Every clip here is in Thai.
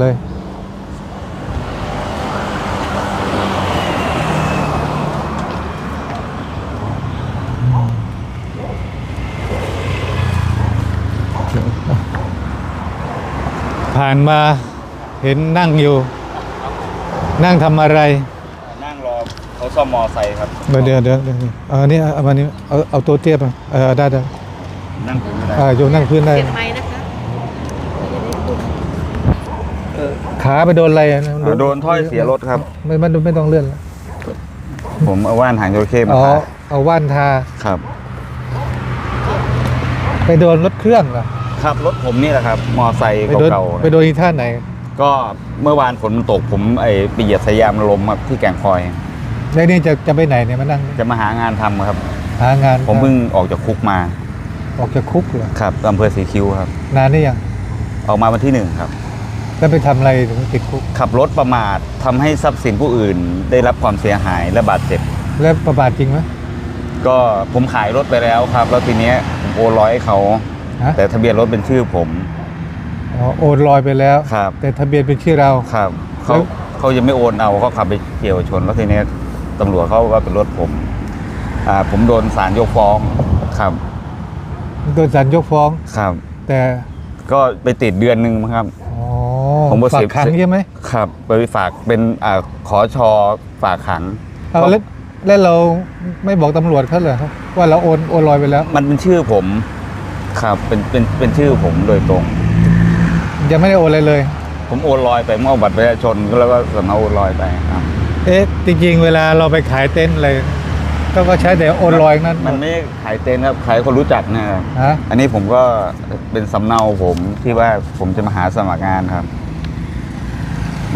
เลยผ่านมาเห็นนั่งอยู่ นั่งทำอะไร นั่งรอเขาซ่อมมอไซค์ครับเดี๋ยวเดี๋ยวเดี๋ยวเดี๋ยวเอาอันนี้เอามานี้เอาเอาตัวเทียบมาเออได้ได้นั่งถึงไม่ได้อ่าโยนนั่งพื้นได้เก็บไม้นะค ขาไปโดนอะไรอะอ่าโดนถ้อยเสียรถครับ ไม่ไม่ไม่ต้องเลื่อนแล้วผมเอาว่านหางจระเข้มาอ๋อทาเอาว่านทาครับ ไปโดนรถเครื่องเหรอครับรถผมนี่แหละครับมอไซค์ไปโดนเก่าไปโดนอีท่าไหนๆก็เมื่อวานฝนมันตกผมไอ้ไปเหยียบสายยามลมครับที่แก่งคอย แล้วนี่จะจะไปไหนเนี่ยมานั่งจะมาหางานทำครับ หางานผมเพิ่งออกจากคุกมาออกจากคุกเหรอครับอำเภอสีคิ้วครับ นานนี่ยังออกมาวันที่หนึ่งครับ แล้วไปทำอะไรถึงติดคุก ขับรถประมาททำให้ทรัพย์สินผู้อื่น ได้รับความเสียหายและบาดเจ็บ แล้วประบาทจริงไหมก็ผมขายรถไปแล้วครับ แล้วทีเนี้ยผมโอนร้อยให้เขา ฮะแต่ทะเบียนรถเป็นชื่อผมอ๋อโอนลอยไปแล้ว ครับแต่ทะเบียนเป็นชื่อเรา ครับเขาแล้ว เขายังไม่โอนเอาเขาขับไปเฉียวชนแล้วทีเนี้ยตำรวจเขาว่าเป็นรถผมอ่าผมโดนศาลยกฟ้องครับโดนศาลยกฟ้อง ครับ แต่ก็ไปติดเดือนหนึ่งมั้งครับ อ๋อผมว่าฝาสิกบขังใช่ไหมครับไปฝากเป็นอ่าขอชอฝากขัง เอาแล้วแล้วเราไม่บอกตำรวจเขาเหรอครับว่าเราโอนโอนลอยไปแล้ว มันเป็นชื่อผมครับเป็นเป็นเป็นชื่อผมโดยตรง ยังไม่ได้โอนอะไรเลย ผมโอนลอยไปเมื่อาบัตรประชาชนแล้วก็สำเนาโอนลอยไปครับเอ๊ะจริงๆ เวลาเราไปขายเต็นท์อะไรก็ก็ใช้แต่โอนลอยนั้นมันไม่ได้ขายเต็นท์ครับขายคนรู้จักนะครับฮะอันนี้ผมก็เป็นสำเนาผมที่ว่าผมจะมาหาสมัครงานครับ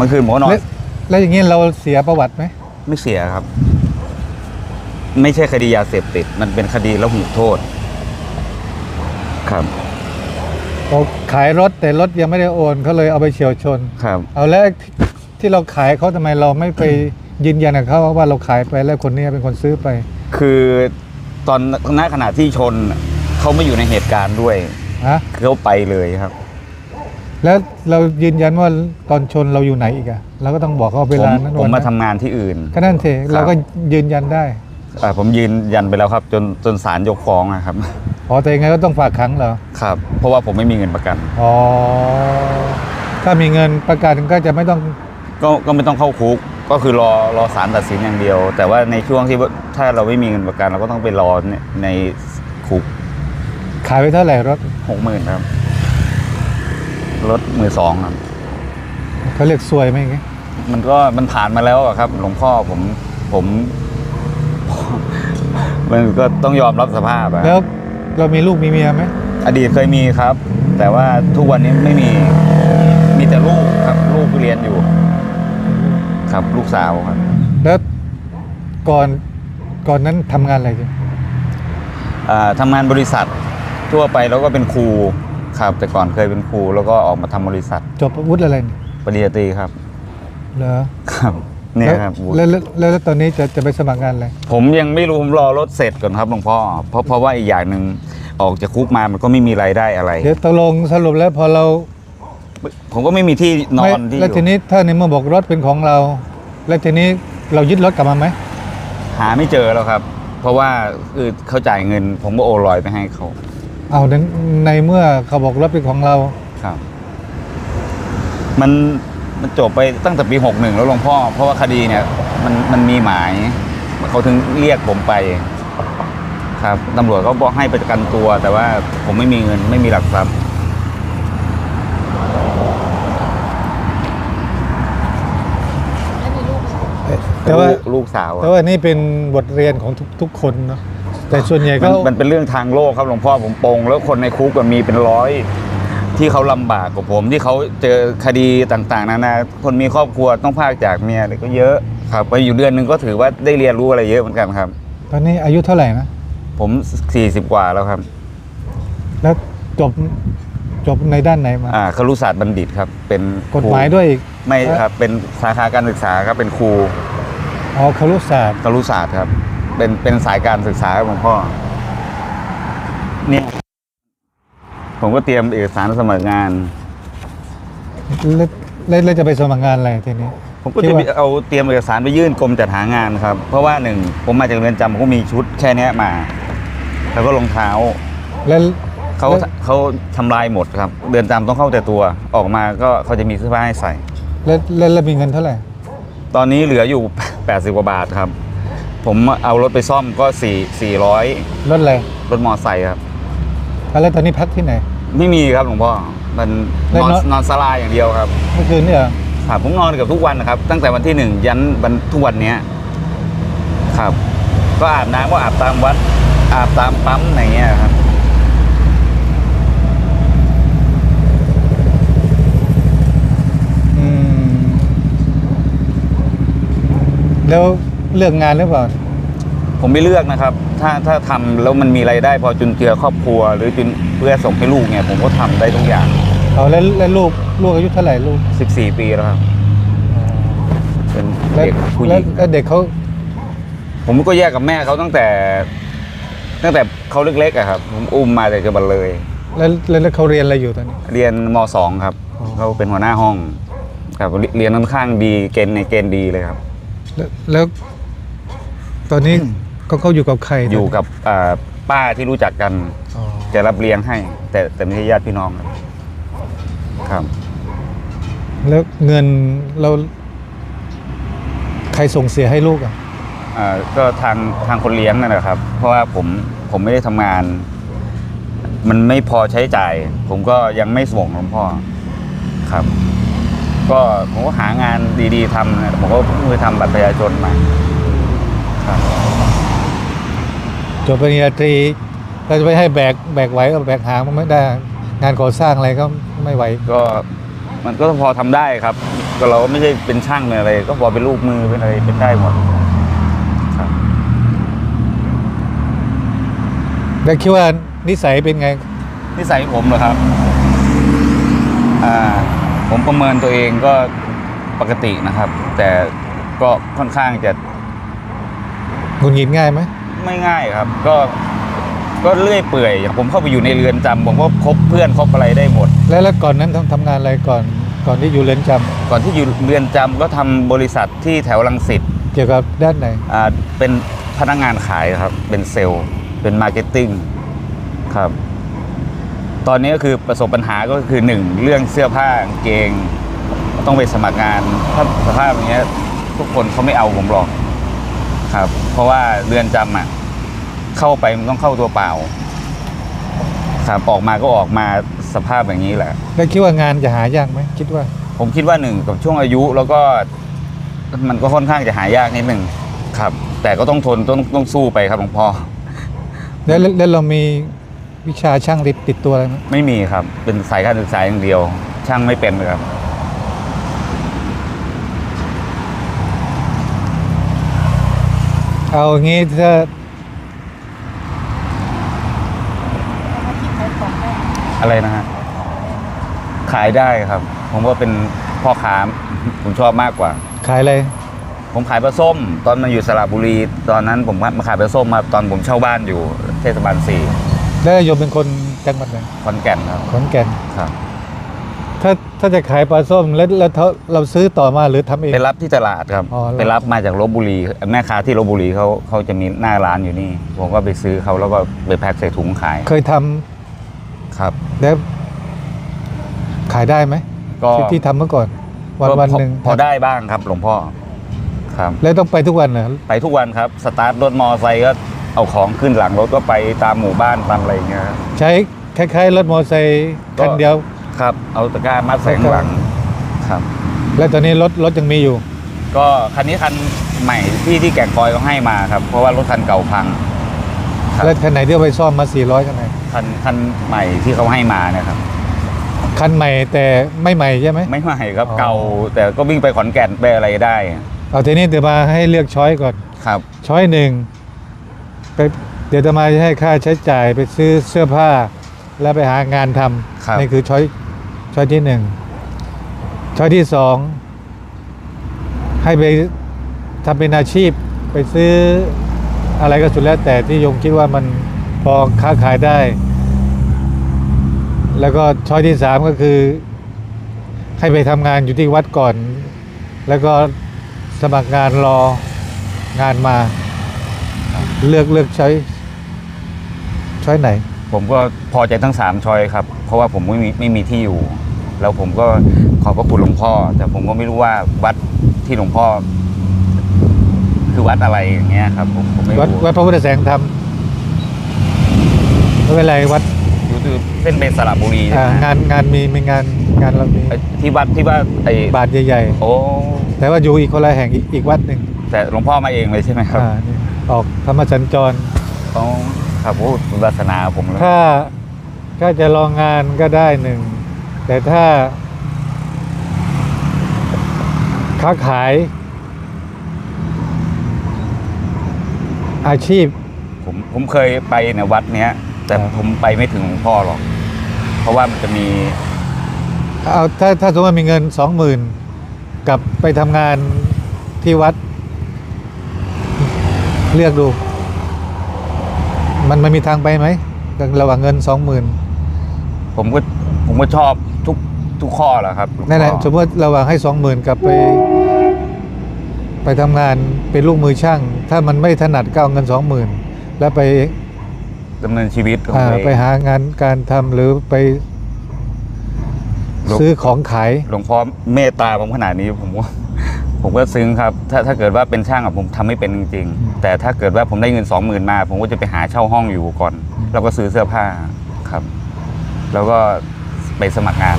เมื่อคืนผมก็นอน แล้วแล้วอย่างนี้เราเสียประวัติไหมไม่เสียครับ ไม่ใช่คดียาเสพติด มันเป็นคดีละหูโทษ ครับ เราขายรถแต่รถยังไม่ได้โอนเขาเลยเอาไปเฉียวชน ครับ เอาแล้วที่ที่เราขายเขาทำไมเราไม่ไปยืนยันกับเขาว่าเราขายไปแล้วคนนี้เป็นคนซื้อไป คือตอนณขณะที่ชนเขาไม่อยู่ในเหตุการณ์ด้วยฮะเขาไปเลยครับ แล้วเรายืนยันว่าตอนชนเราอยู่ไหนอีกอะเราก็ต้องบอกเขาเวผมลานั้นผมวันมานั้นทำงานที่อื่น ก็นั่นเถอะเราก็ยืนยันได้อ่าผมยืนยันไปแล้วครับ จนจนศาลยกฟ้องนะครับอ๋อแต่ยังไงก็ต้องฝากขังเหรอครับ เพราะว่าผมไม่มีเงินประกัน อ๋อถ้ามีเงินประกันก็จะไม่ต้องก็ก็ไม่ต้องเข้าคุก ก็คือรอรอศาลตัดสินอย่างเดียว แต่ว่าในช่วงที่ว่าถ้าเราไม่มีเงินประกัน เราก็ต้องไปรอในในคุกขายไปเท่าไหร่รถหกหมื่นครับ รถมือสองครับ เขาเรียกซวยไหมอย่างงี้มันก็มันผ่านมาแล้วอะครับ หลวงพ่อผมผม มันก็ต้องยอมรับสภาพอะแล้วเรามีลูกมีเมียไหมอดีตเคยมีครับ แต่ว่าทุกวันนี้ไม่มีมีแต่ลูกครับ ลูกเรียนอยู่ ครับลูกสาวครับ แล้วก่อนก่อนนั้นทำงานอะไรจ้ะอ่าทำงานบริษัททั่วไปแล้วก็เป็นครู ครับ แต่ก่อนเคยเป็นครูแล้วก็ออกมาทำบริษัทจบวุฒิอะไรเนี่ยปริญญาตรีครับ เหรอครับเนี่ยครับแล้วแล้วแล้วแล้วตอนนี้จะจะไปสมัครงานอะไร ผมยังไม่รู้ผมรอรถเสร็จก่อนครับหลวงพ่อเพราะเพราะว่าอีกอย่างหนึ่งออกจากคุกมามันก็ไม่มีรายได้อะไร เดี๋ยวตกลงสรุปแล้วพอเราผมก็ไม่มีที่นอไม่นที่อแล้วทียู่นี้ถ้าในเมื่อบอกรถเป็นของเรา แล้วทีนี้เรายึดรถกลับมาไหมหาไม่เจอแล้วครับ เพราะว่าคือเขาจ่ายเงิน ผมก็โอนลอยไปให้เขา เอาในในเมื่อเขาบอกรถเป็นของเราครับ มันมันจบไปตั้งแต่ปีหกหนึ่งแล้วหลวงพ่อ เพราะว่าคดีเนี่ยมันมันมีหมายเขาถึงเรียกผมไป ครับตำรวจก็บอกให้ประกันตัว แต่ว่าผมไม่มีเงินไม่มีหลักทรัพย์แล้วมีลูกไหมแต่ว่าลูกลูกสาวอะแต่ว่านี่เป็นบทเรียนของทุกทุกคนเนาะ แต่ส่วนใหญ่ก็ มันมันเป็นเรื่องทางโลกครับหลวงพ่อผมปรงแล้วคนในคุกก็มีเป็นร้อย ที่เขาลำบากกว่าผม ที่เขาเจอคดีต่างๆนานาคนมีครอบครัวต้องพากจากเมียอะไรก็เยอะครับไปอยู่เดือนหนึ่งก็ถือว่าได้เรียนรู้อะไรเยอะเหมือนกันครับ ตอนนี้อายุเท่าไหร่นะ ผมสี่สิบกว่าแล้วครับแล้วจบจบในด้านไหนมา อ่าครุศาสตร์บัณฑิตครับ เป็นครูกฎหมายด้วยอีกไม่ครับเป็นสาขาการศึกษาครับเป็นครูอ๋อครุศาสตร์ครุศาสตร์ครับ เป็นเป็นสายการศึกษาครับหลวงพ่อ เนี่ย ผมก็เตรียมเอกสารสมัครงาน แล้วแล้วแล้วจะไปสมัครงานอะไรทีนี้ ผมก็คิจะดว่ามีเอาเตรียมเอกสารไปยื่นกรมจัดหางานครับ เพราะว่าหนึ่งผมมาจากเรือนจำผมก็มีชุดแค่เนี้ยมา แล้วก็รองเท้า แล้วเขาแล้วเขาทำลายหมดครับเรือนจำต้องเข้าแต่ตัวออกมาก็เขาจะมีเสื้อผ้าให้ใส่ แล้วแล้วแล้วมีเงินเท่าไหร่ ตอนนี้เหลืออยู่ 80 กว่าบาทครับ ผมเอารถไปซ่อมก็4 400รถอะไรรถมอไซค์ครับ แล้วตอนนี้พักที่ไหน ไม่มีครับหลวงพ่อมันแล้วนอนนอนนอนสลาอย่างเดียวครับเมื่อคืนเนี่ยเหรอครับผมนอนเกับทุกวันนะครับ ตั้งแต่วันที่หนึ่งยันวันทุกวันเนี้ยครับ ก็อาบน้ำก็อาบตามวัด อาบตามปั๊มอะไรเงี้ยครับอืมแล้ว เลือกงานหรือเปล่า ผมไม่เลือกนะครับ ถ้าถ้าทำแล้วมันมีรายได้ พอจุนเจือครอบครัว หรือจุนเพื่อส่งให้ลูกเนี่ยผมก็ทำได้ทุกอย่าง เอาแล้วแล้วลูกลูกอายุเท่าไหร่ลูก14 ปีแล้วครับ เป็นแล้วเด็กผู้หแล้วญิงแล้วเด็กเขาผมก็แยกกับแม่เขาตั้งแต่ ตั้งแต่เขาเล็กๆอะครับ ผมอุ้มมาแต่จังหวัดเลย แล้วแล้วแล้วเขาเรียนอะไรอยู่ตอนนี้ เรียนมสองครับอ๋อ เขาเป็นหัวหน้าห้องครับเรียนค่อนข้างดีเกณฑ์ในเกณฑ์ดีเลยครับ แล้วแล้ว ตอนนี้ก็เขาอยู่กับใครอยู่กับอ่าป้าที่รู้จักกัน อ๋อจะรับเลี้ยงให้ แต่แต่ไม่ใช่ญาติพี่น้องครับครับแล้วเงินเรา ใครส่งเสียให้ลูกอะอ่าก็ทางทางคนเลี้ยงนั่นแหละครับ เพราะว่าผมผมไม่ได้ทำงาน มันไม่พอใช้จ่าย ผมก็ยังไม่ส่งหลวงพ่อครับ ก็ผมก็หางานดีๆทำนะผมก็เพิ่งไปทำบัตรประชาชนมาครับ จบปริญญาตรีเราจะไปให้แบกแบกไหวก็แบกหางมันไม่ได้ งานก่อสร้างอะไรก็ไม่ไหวก็มันก็พอทำได้ครับ ก็เราก็ไม่ใช่เป็นช่างอะไร ก็พอเป็นลูกมือเป็นอะไรเป็นได้หมดครับแล้วคิดว่านิสัยเป็นไง นิสัยผมเหรอครับ อ่า ผมประเมินตัวเองก็ปกตินะครับ แต่ก็ค่อนข้างจะ หงุดหงิดง่ายไหมไม่ง่ายครับ ก็ก็เลื่อยเปื่อยอย่างผมเข้าไปอยู่ในเรือนจำผมก็คบเพื่อนคบอะไรได้หมด แล้วแล้วก่อนนั้นทำทำงานอะไรก่อน ก่อนที่อยู่เรือนจำก่อนที่อยู่เรือนจำก็ทำบริษัทที่แถวลังสิตเกี่ยวกับด้านไหน อ่าเป็นพนักงานขายครับ เป็นเซลล์ เป็นมาร์เก็ตติ้งครับ ตอนนี้ก็คือประสบปัญหาก็คือหนึ่งเรื่องเสื้อผ้ากางเกง ต้องไปสมัครงานถ้าสภาพอย่างเงี้ยทุกคนเขาไม่เอาผมหรอก ครับ เพราะว่าเรือนจำอะ เข้าไปมันต้องเข้าตัวเปล่า ครับออกมาก็ออกมาสภาพอย่างนี้แหละ แล้วคิดว่างานจะหายากไหมคิดว่า ผมคิดว่าหนึ่งกับช่วงอายุแล้วก็ มันก็ค่อนข้างจะหายากนิดหนึ่งครับ แต่ก็ต้องทนต้องต้องสู้ไปครับหลวงพ่อแล้วแล้วแล้วเรามีวิชาช่างติดติดตัวอะไรไหมไม่มีครับ เป็นสายการศึกษาอย่างเดียว ช่างไม่เป็นเลยครับ เอางี้ถ้าอาชีพขายของได้อะไรนะฮะ ขายได้ครับ ผมว่าเป็นพ่อค้าผมชอบมากกว่า ขายอะไร ผมขายปลาส้ม ตอนมาอยู่สระบุรี ตอนนั้นผมมาขายปลาส้มมาตอนผมเช่าบ้านอยู่เทศบาลสี่แล้วโยมเป็นคนจังหวัดไหนขอนแก่นครับขอนแก่นครับ ถ้าถ้าจะขายปลาส้มแล้วแล้วเราเราซื้อต่อมาหรือทำเอง ไปรับที่ตลาดครับ อ๋อไปรับมาจากลบบุรีแม่ค้าที่ลบบุรีเขาเขาจะมีหน้าร้านอยู่นี่ ผมก็ไปซื้อเขาแล้วก็ไปแพ็คใส่ถุงขายเคยทำครับ แล้วขายได้ไหมก็ที่ที่ทำเมื่อก่อน วันก็วันพอหนึ่งพอได้บ้างครับ หลวงพ่อครับ แล้วต้องไปทุกวันเหรอไปทุกวันครับ สตาร์ทรถมอไซค์ก็เอาของขึ้นหลังรถก็ไปตามหมู่บ้านตามอะไรอย่างเงี้ยครับ ใช้คล้ายๆรถมอเตอร์ไซค์ก็คันเดียว ครับ เอาตะกร้ามัดใส่ข้างหลังครับ แล้วตอนนี้รถรถยังมีอยู่ ก็คันนี้คันใหม่ที่ที่แก่งคอยเขาให้มาครับ เพราะว่ารถคันเก่าพังครับแล้วคันไหนที่เอาไปซ่อมมา 400คันไหนคันคันใหม่ที่เขาให้มาเนะครับ คันใหม่แต่ไม่ใหม่ใช่ไหม ไม่ใหม่ครับอ๋อ เก่า แต่ก็วิ่งไปขอนแก่นไปอะไรได้เอาทีนี้เดี๋ยวมาให้เลือกช้อยก่อนครับ ช้อยหนึ่งไปเดี๋ยวจะมาให้ค่าใช้จ่ายไปซื้อเสื้อผ้า แล้วไปหางานทครับำนี่คือช้อย ช้อยที่หนึ่งช้อยที่สองให้ไปทำเป็นอาชีพไปซื้ออะไรก็สุดแล้วแต่ที่ยมคิดว่ามันพอค้าขายได้ แล้วก็ช้อยที่สามก็คือ ให้ไปทำงานอยู่ที่วัดก่อน แล้วก็สมัครงานรองานมา เลือกเลือกใช้ใช้อยไหน ผมก็พอใจทั้งสามชอยครับ เพราะว่าผมไม่มีไม่มีที่อยู่ แล้วผมก็ขอบพระคุณหลวงพ่อ แต่ผมก็ไม่รู้ว่าวัดที่หลวงพ่อ คือวัดอะไรอย่างเงี้ยครับ ผมผมไม่วัดรู้วัดพระพุทธแสงธรรมไม่เป็นไรวัดอยู่ที่เส้นเป็นสระบุรีอ่านะงานงานมีมีงานงานเรามีไอ้ที่วัดที่ว่าไอ้บาทใหญ่โอ้ๆ แต่ว่าอยู่อีกคนละแห่งอีกอีกวัดหนึ่งแต่หลวงพ่อมาเองเลยใช่ไหมครับอ่านี่ออกธรรมสัญจร อ๋อ ครับโอ้บุญวาสนาผมเลยถ้าถ้าจะลองงานก็ได้หนึ่ง แต่ถ้า ค้าขาย อาชีพ ผมผมเคยไปในวัดเนี้ย แต่ครับ ผมไปไม่ถึงหลวงพ่อหรอก เพราะว่ามันจะมีเอาถ้าถ้าสมมติว่ามีเงินสองหมื่นกับไปทำงานที่วัด เลือกดู มันมันมีทางไปไหมระหว่างเงินสองหมื่นผมก็ผมก็ชอบทุกทุกข้อแหละครับหลวงพ่อนั่นแหละสมมติระหว่างให้สองหมื่นกับไป ไปทำงานเป็นลูกมือช่าง ถ้ามันไม่ถนัดก็เอาเงินสองหมื่นแล้วไปดำเนินชีวิตของอ่าตัวเอง ไปหางานการทำหรือไปหลวงซื้อของขาย หลวงพ่อเมตตาผมขนาดนี้ผมว่า ผมก็ซึ้งครับ ถ้าถ้าเกิดว่าเป็นช่างอะผมทำไม่เป็นจริงอืมๆแต่ถ้าเกิดว่าผมได้เงินสองหมื่นมา ผมก็จะไปหาเช่าห้องอยู่ก่อนอืมแล้วก็ซื้อเสื้อผ้าครับ แล้วก็ไปสมัครงาน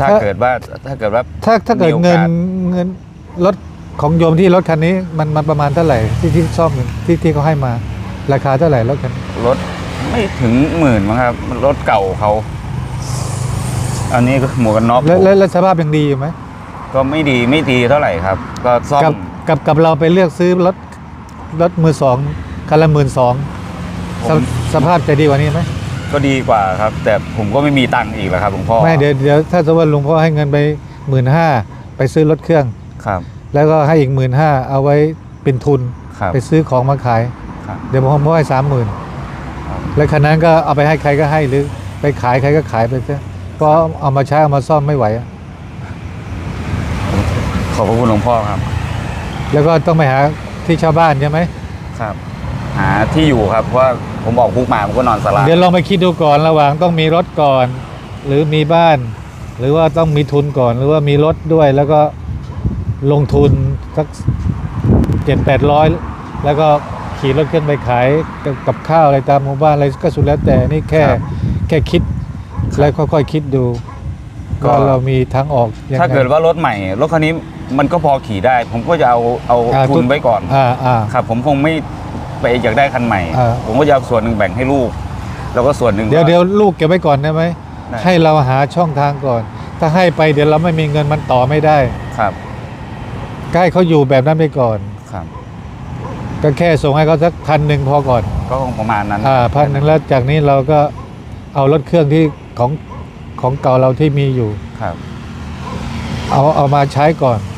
ถ้า เกิดว่าถ้าเกิดว่า ถ้าถ้าเกิดมีโอกาส เงินเงินรถของโยมที่รถคันนี้มันมันประมาณเท่าไหร่ที่ที่ซ่อมที่ที่เขาให้มาราคาเท่าไหร่รถคันรถไม่ถึงหมื่นมั้งครับ รถเก่าเขา อันนี้ก็หมวกกันน็อกแล้วผมแล้วแล้วสภาพยังดีอยู่ไหม ก็ไม่ดีไม่ดีเท่าไหร่ครับ ก็ซ่อกับมกับกับเราไปเลือกซื้อรถรถมือสองคันละหมื่นสองผมสภาพจะดีกว่านี้ไหมก็ดีกว่าครับ แต่ผมก็ไม่มีตังค์อีกแล้วครับหลวงพ่อไม่เดี๋ยวเดี๋ยวถ้าสมมติว่าหลวงพ่อให้เงินไปหมื่นห้าไปซื้อรถเครื่องครับ แล้วก็ให้อีกหมื่นห้าเอาไว้เป็นทุน ครับไปซื้อของมาขาย ครับ เดี๋ยวผมให้สามหมื่นครับ แล้วคันนั้นก็เอาไปให้ใครก็ให้หรือไปขายใครก็ขายไปซะเพราะเอามาใช้เอามาซ่อมไม่ไหวอะ ขอบพระคุณหลวงพ่อครับ แล้วก็ต้องไปหาที่ชาวบ้านใช่ไหมครับ หาที่อยู่ครับเพราะว่าผมบอกคุกมาผมก็นอนสลาเดี๋ยวลองไปคิดดูก่อนระหว่างต้องมีรถก่อน หรือมีบ้าน หรือว่าต้องมีทุนก่อน หรือว่ามีรถด้วย แล้วก็ลงทุนสักเจ็ดแปดร้อยแล้วก็ขี่รถเครื่องไปขายกับกับข้าวอะไรตามหมู่บ้านอะไรก็สุดแล้วแต่นี่แค่แค่คิดแล้วค่อยๆคิดดูว่าเรามีทางออกยังไงถ้าเกิดว่ารถใหม่ รถคันนี้ มันก็พอขี่ได้ ผมก็จะเอาเอาอ่าทุนไว้ก่อน อ่าอ่า ครับ ผมคงไม่ไปอยากได้คันใหม่ อ่า ผมก็จะเอาส่วนหนึ่งแบ่งให้ลูก แล้วก็ส่วนหนึ่งเดี๋ยวก็ เดี๋ยวลูกเก็บไว้ก่อนได้ไหม ได้ ให้เราหาช่องทางก่อน ถ้าให้ไปเดี๋ยวเราไม่มีเงินมันต่อไม่ได้ครับก็ให้เขาอยู่แบบนั้นไปก่อน ครับ ก็แค่ส่งให้เขาสักพันหนึ่งพอก่อน ก็คงประมาณนั้นอ่าพันหนึ่งแล้วจากนี้เราก็เอารถเครื่องที่ของของเก่าเราที่มีอยู่ ครับ เอาเอามาใช้ก่อนค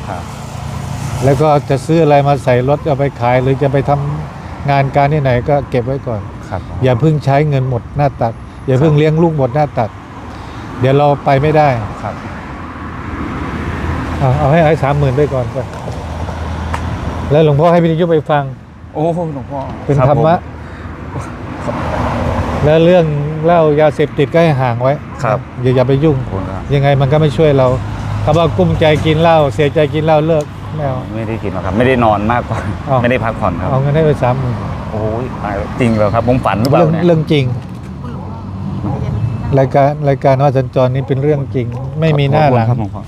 รับ แล้วก็จะซื้ออะไรมาใส่รถเอาไปขาย หรือจะไปทำงานการที่ไหนก็เก็บไว้ก่อน ครับ อย่าเพิ่งใช้เงินหมดหน้าตัก อย่าเพิ่งเลี้ยงลูกหมดหน้าตัก เดี๋ยวเราไปไม่ได้ครับ เอาเอาให้ให้สามหมื่นไปก่อนก่อนแล้วหลวงพ่อให้วิทยุไปฟังโอ้หลวงพ่อเป็นคบธรรมะผมแล้วเรื่องเหล้ายาเสพติดก็ให้ห่างไว้ครับอย่าอย่าไปยุ่งขอบคุณครับยังไงมันก็ไม่ช่วยเรา คำว่ากุ้มใจกินเหล้าเสียใจกินเหล้าเลิกไม่เอา ไม่ได้กินหรอกครับ ไม่ได้นอนมากกว่า อ้าว ไม่ได้พักผ่อนครับ เอาเงินให้ไปสามหมื่นโอ้ยตายแล้วจริงเหรอครับผมฝันหรือเปล่าเรื่องเนี่ยเรื่องจริงคุณหลวงพ่อเย็นๆรายการรายการว่าสัญจรนี่เป็นเรื่องจริง ไม่มีหน้าหลังขอบคุณครับหลวงพ่อ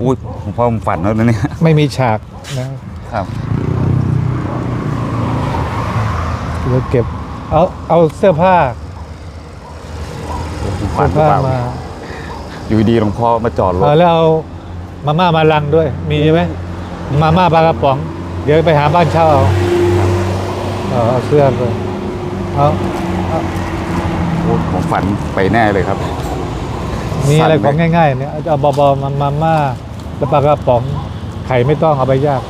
อุ้ยหลวงพ่อผมฝันแล้วนะเนี่ย ไม่มีฉากนะครับ เดี๋ยวเก็บ เอาเอาเสื้อผ้าผมฝัเสื้นอหรือผ้าเปล่ามาอยู่ดีหลวงพ่อมาจอดรถ เอาแล้วเอา มาม่ามาลังด้วย มีใช่ไหมมาม่าปลากระป๋อง เดี๋ยวไปหาบ้านเช่าเอาเอาเอาเสื้อไปเอาโอ้ยผมฝันไปแน่เลยครับมีอะไรสั่นขไหมองง่ายๆเนี่ยเอาเบาๆมามาม่าแล้วปลากระป๋องไข่ไม่ต้องเอาไปยาก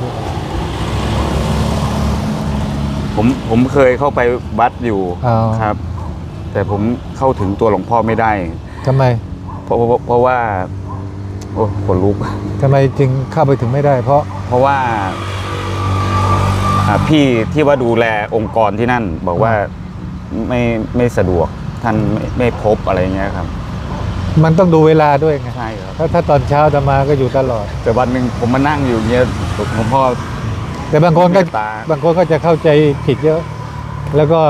ผมผมเคยเข้าไปวัดอยู่อ๋อครับ แต่ผมเข้าถึงตัวหลวงพ่อไม่ได้ทำไม เพราะเพราะเพราะว่า โอ้ขนลุก ทำไมจึงเข้าไปถึงไม่ได้ เพราะเพราะว่าอ่าพี่ที่ว่าดูแลองค์กรที่นั่น บอกว่าไม่ไม่สะดวกท่านไม่ไม่พบอะไรเงี้ยครับมันต้องดูเวลาด้วยไงใช่ครับ ถ้าถ้าตอนเช้าจะมาก็อยู่ตลอด แต่วันหนึ่งผมมานั่งอยู่เงี้ยหลวงพ่อ แต่บางคนก็เมตตา บางคนก็จะเข้าใจผิดเยอะ แล้วก็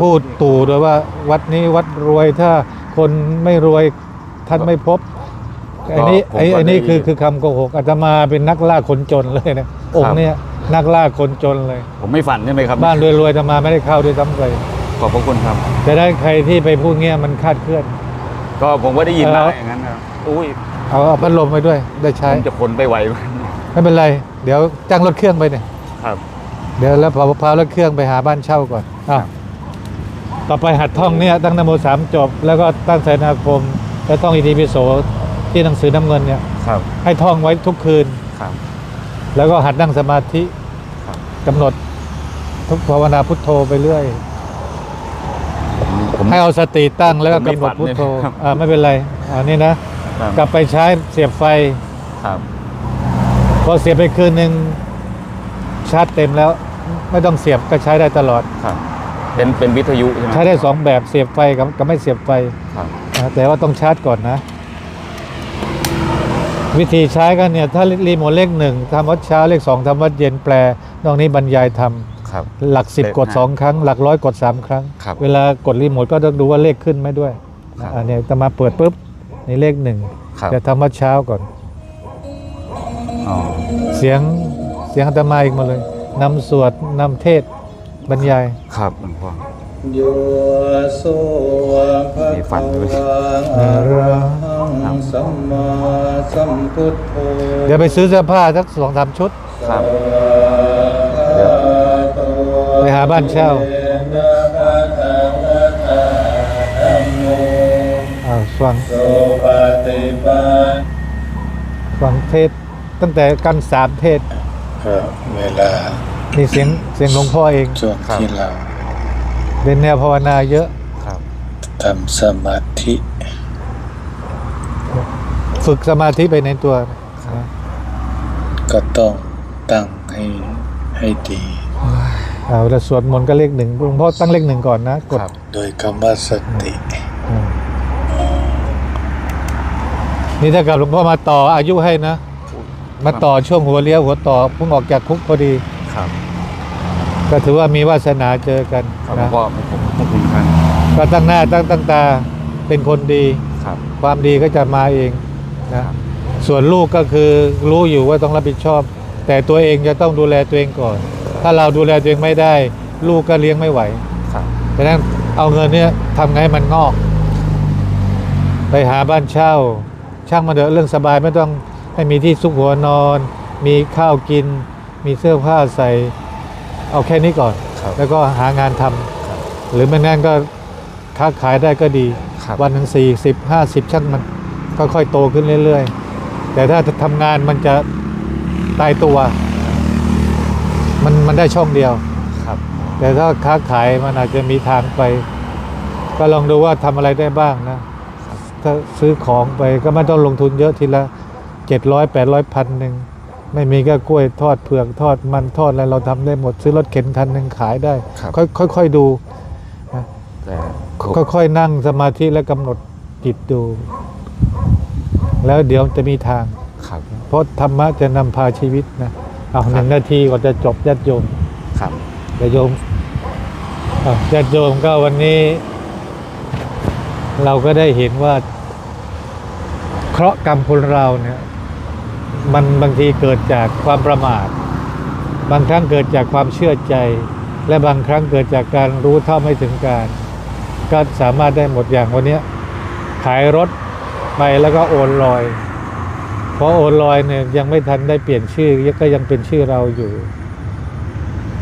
พูดตู่โดยว่าวัดนี้วัดรวยถ้าคนไม่รวยท่านไม่พบ ไอ้นี่ไอ้ไอ้นี่คือคือคำโกหกอาตมาเป็นนักล่าคนจนเลยนะองค์เนี้ยนักล่าคนจนเลย ผมไม่ฝันใช่ไหมครับ บ้านรวยๆอาตมาไม่ได้เข้าด้วยซ้ำไปขอบพระคุณครับ แต่ได้ใครที่ไปพูดเงี้ยมันคาดเคลื่อน ก็ผมก็ได้ยินเออมาอย่างนั้นครับอุ้ยเอาเอาพัดลมไปด้วยได้ผใช้ มจะขนไปไหวไหมไม่เป็นไร เดี๋ยวจ้างรถเครื่องไปเนี่ย ครับเดี๋ยวแล้วพาพารถเครื่องไปหาบ้านเช่าก่อนอ้าวต่อไปหัดท่องเนี่ยตั้งนโมสามจบ แล้วก็ตั้งไสนาคม แล้วต้องอิติปิโส ที่หนังสือน้ำเงินเนี่ยครับให้ท่องไว้ทุกคืน ครับ แล้วก็หัดนั่งสมาธิครับ กำหนดทุกภาวนาพุทโธไปเรื่อย ผมให้เอาสติตั้งแล้วก็ผมไม่กำหนดพุทโธฝันเลยครับ อ่าไม่เป็นไรอ่านี่นะ ครับกลับไปใช้เสียบไฟ ครับพอเสียบไปคืนหนึ่งชาร์จเต็มแล้ว ไม่ต้องเสียบก็ใช้ได้ตลอด ครับเป็นเป็นวิทยุใช่ไหมใช้ได้สองแบบเสียบไฟกับกับไม่เสียบไฟครับ นะแต่ว่าต้องชาร์จก่อนนะ วิธีใช้กันเนี่ยถ้ารีโมทเลขหนึ่งทำวัดเช้าเลขสองทำวัดเย็นแปล นอกนี้บรรยายทครับำหลักสิบเลขกดห้าสองครั้ง หลักร้อยกดสามครั้ง ครับเวลากดรีโมทก็ต้องดูว่าเลขขึ้นไหมด้วยครับ อันนี้จะมาเปิดปุ๊บนี่เลขหนึ่งครับจะทำวัดเช้าก่อน อ๋อเสียงเสียงอาตมาอีกมาเลยนำสวดนำเทศน์บรรยาย ครับหลวงพ่อ โยโสภะมีฝันด้วยอะระหัหังสัมมา สัมพุทโธเดี๋ยวไปซื้อเสื้อผ้าสักสองสามชุด ครับเดี๋ยวไปหาบ้านเช่าอ่าฟังโสปฏิปันฟังเทศน์ตั้งแต่กันสามเทศน์ครับเวลานี่เสียงเสียงหลวงพ่อเองช่วงที่เราเป็นแนวภาวนาเยอะครับทำสมาธิ ฝึกสมาธิไปในตัวนะก็ต้องตั้งให้ให้ดีเอาแต่สวดมนต์ก็เลขหนึ่งหลวงพ่อตั้งเลขหนึ่งก่อนนะกดครับโดยคำว่าสติอืมนี่ถ้ากับหลวงพ่อมาต่ออายุให้นะ มาต่อช่วงหัวเลี้ยวหัวต่อเพิ่งออกจากคุกพอดีครับ ก็ถือว่ามีวาสนาเจอกันครับหลวนะงพ่อผมขอบคุณท่านก็ตั้งหน้าตั้งตั้งตาเป็นคนดีครับ ความดีก็จะมาเอง นะส่วนลูกก็คือรู้อยู่ว่าต้องรับผิดชอบ แต่ตัวเองจะต้องดูแลตัวเองก่อน ถ้าเราดูแลตัวเองไม่ได้ ลูกก็เลี้ยงไม่ไหวครับดังนั้นเอาเงินเนี้ยทำไงให้มันงอก ไปหาบ้านเช่า ช่างมาเถอะเรื่องสบายไม่ต้องให้มีที่ซุกหัวนอน มีข้าวกิน มีเสื้อผ้าใส่ เอาแค่นี้ก่อน ครับแล้วก็หางานทำหรือไม่นั่นก็ค้าขายได้ก็ดี ครับ วันหนึ่งสี่สิบห้าสิบช่างมัน ค่อยๆโตขึ้นเรื่อยๆ แต่ถ้าทำงานมันจะตายตัว มันมันได้ช่องเดียวครับ แต่ถ้าค้าขายมันอาจจะมีทางไป ก็ลองดูว่าทำอะไรได้บ้างนะ ถ้าซื้อของไปก็ไม่ต้องลงทุนเยอะทีละเจ็ดร้อยแปดร้อยพันหนึ่งไม่มีก็กล้วยทอดเผือกทอดมันทอดอะไรเราทำได้หมด ซื้อรถเข็นคันหนึ่งขายได้ครับค่อยค่อยค่อยดูแต่ค่อยๆนั่งสมาธิและกำหนดจิตดู แล้วเดี๋ยวจะมีทาง ครับ เพราะธรรมะจะนำพาชีวิตนะเอาหนึ่งนาทีก่อนจะจบญาติโยมครับญาติโยมอะญาติโยมก็วันนี้ เราก็ได้เห็นว่า เคราะห์กรรมคนเราเนี่ย มันบางทีเกิดจากความประมาท บางครั้งเกิดจากความเชื่อใจ และบางครั้งเกิดจากการรู้เท่าไม่ถึงการ ก็สามารถได้หมดอย่างวันเนี้ยขายรถ ไปแล้วก็โอนลอยเพราะโอนลอยเนี่ยยังไม่ทันได้เปลี่ยนชื่อก็ยังเป็นชื่อเราอยู่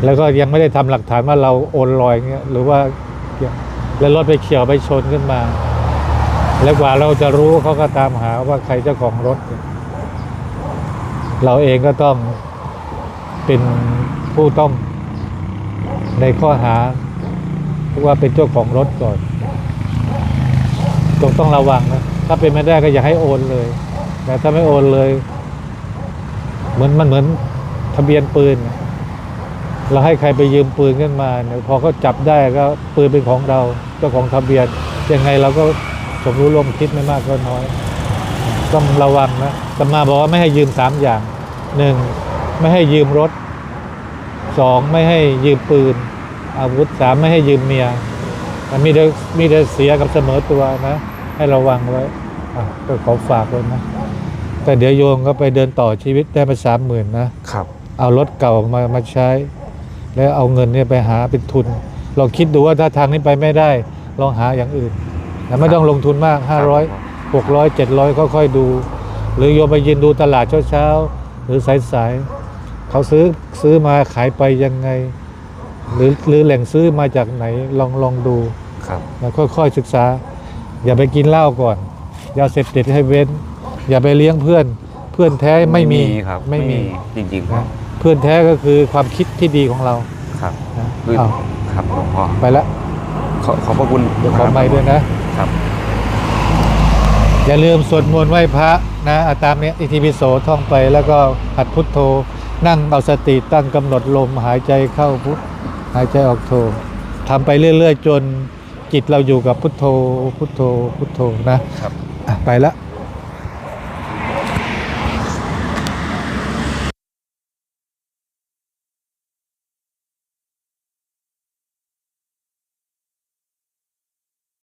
แล้วก็ยังไม่ได้ทำหลักฐานว่าเราโอนลอยเงี้ยหรือว่าแล้วรถไปเฉี่ยวไปชนขึ้นมา แล้วกว่าเราจะรู้เขาก็ตามหาว่าใครเจ้าของรถเนี่ยเราเองก็ต้องเป็นผู้ต้องในข้อหาว่าเป็นเจ้าของรถก่อน ต้องต้องระวังนะ ถ้าเป็นไม่ได้ก็อย่าให้โอนเลย แต่ถ้าไม่โอนเลย เหมือนมันเหมือนทะเบียนปืน เราให้ใครไปยืมปืนขึ้นมาเนี่ยพอเขาจับได้ก็ปืนเป็นของเราเจ้าของทะเบียนยังไงเราก็สมรู้ร่วมคิดไม่มากก็น้อย ต้องระวังนะตมาบอกว่าไม่ให้ยืมสามอย่างหนึ่งไม่ให้ยืมรถสองไม่ให้ยืมปืน อาวุธสามไม่ให้ยืมเมียมันมีแต่มีแต่เสียกับเสมอตัวนะ ให้ระวังไว้อะก็ขอฝากไว้นะ แต่เดี๋ยวโยมก็ไปเดินต่อชีวิตได้ไปสามหมื่นนะครับ เอารถเก่ามามาใช้ แล้วเอาเงินเนี่ยไปหาเป็นทุนลองคิดดูว่าถ้าทางนี้ไปไม่ได้ ลองหาอย่างอื่นแต่ไม่ต้องลงทุนมาก 500 600 700 ค่อยๆดู หรือโยมไปยืนดูตลาดเช้าๆหรือสายๆเขาซื้อซื้อมาขายไปยังไง หรือหรือแหล่งซื้อมาจากไหนลองลองดูครับแล้วค่อยๆศึกษา อย่าไปกินเหล้าก่อนยาเสพติดให้เว้น อย่าไปเลี้ยงเพื่อน เพื่อนแท้ไม่มีครับไม่มีจริงๆครันะบเพื่อนแท้ก็คือความคิดที่ดีของเราครับนะคือเอาครับหลวงพ่อไปละขอขอบพระคุณเดี๋ยวขอไม่ด้วยนะครับ อย่าลืมสวดมนต์ไหว้พระนะเอาตามเนี้ยอิติปิโสท่องไปแล้วก็หัดพุทโธ นั่งเอาสติตั้งกำหนดลมหายใจเข้าพุทหายใจออกโธทำไปเรื่อย ๆ จน จิตเราอยู่กับพุทโธพุทโธพุทโธนะครับอะไปละ